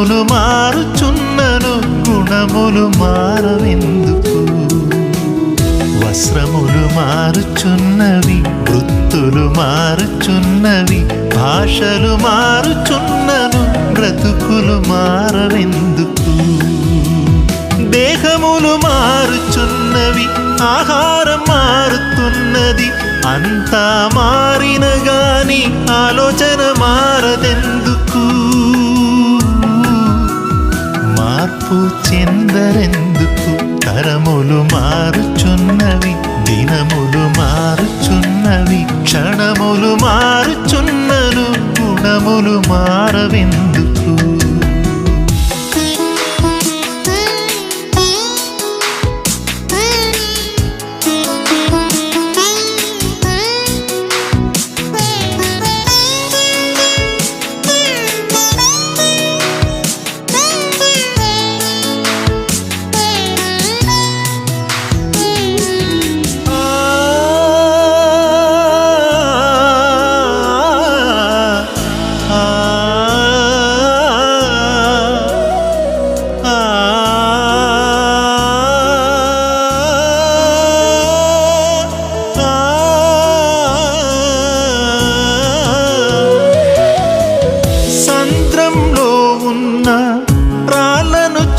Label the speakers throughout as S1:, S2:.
S1: గుణములు మారుచున్నను గుణములు మారవెందుకు? వస్త్రములు మారుచున్నవి వృత్తులు మారుచున్నవి భాషలు మారుచున్నను బ్రతుకులు మారవెందుకు? దేహములు మారుచున్నవి ఆహారం మారుతున్నది అంతా మారిన గాని ఆలోచన మారదెందుకు? గుణములు మారవెందుకు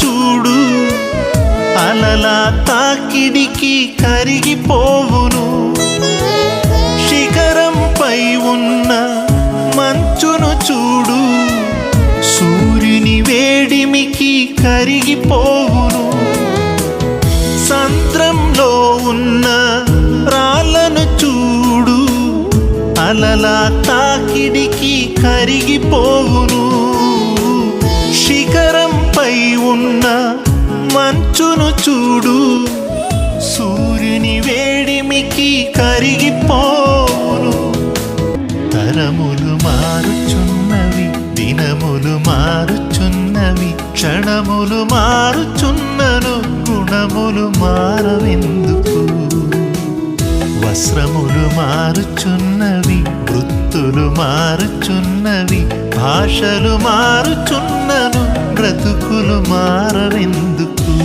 S1: చూడు. అలలా తాకిడికి కరిగిపోవును. శిఖరంపై ఉన్న మంచును చూడు. సూర్యుని వేడిమికి కరిగిపోవును. సంద్రంలో ఉన్న రాళ్ళను చూడు. అలలా తాకిడికి కరిగిపోవును. ఉన్న మంచును చూడు. సూర్యుని వేడిమికి కరిగిపోను. తరములు మారుచున్నవి దినములు మారుచున్నవి క్షణములు మారుచున్నను గుణములు మారవెందుకు? వస్త్రములు మారుచున్నవి వృత్తులు మారుచున్నవి భాషలు మారుచున్నను బ్రతుకులు మారవెందుకు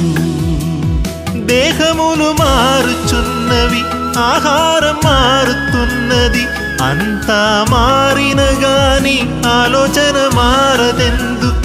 S1: దేహములు మారుచున్నవి ఆహారం మారుతున్నది అంతా మారిన గాని ఆలోచన మారదెందుకు?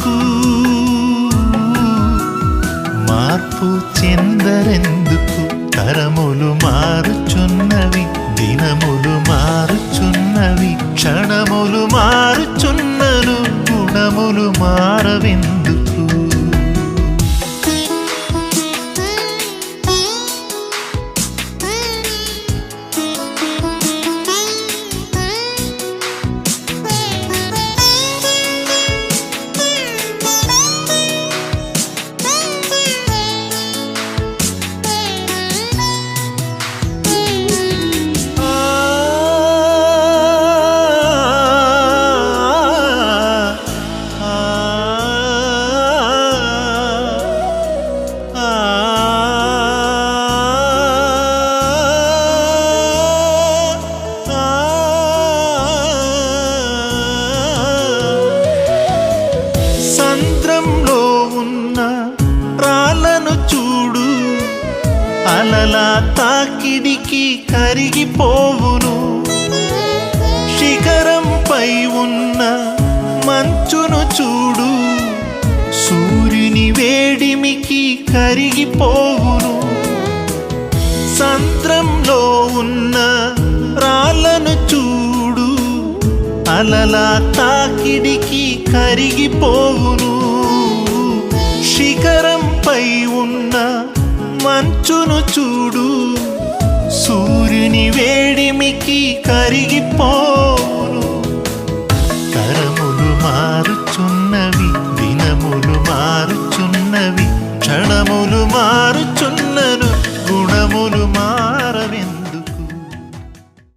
S1: అలలా తాకిడికి కరిగిపోవును. శిఖరంపై ఉన్న మంచును చూడు. సూర్యుని వేడిమికి కరిగిపోవును. సంద్రంలో ఉన్న రాళ్ళను చూడు. అలలా తాకిడికి కరిగిపోవు మంచును చూడు. సూర్యుని వేడిమికి కరిగిపోను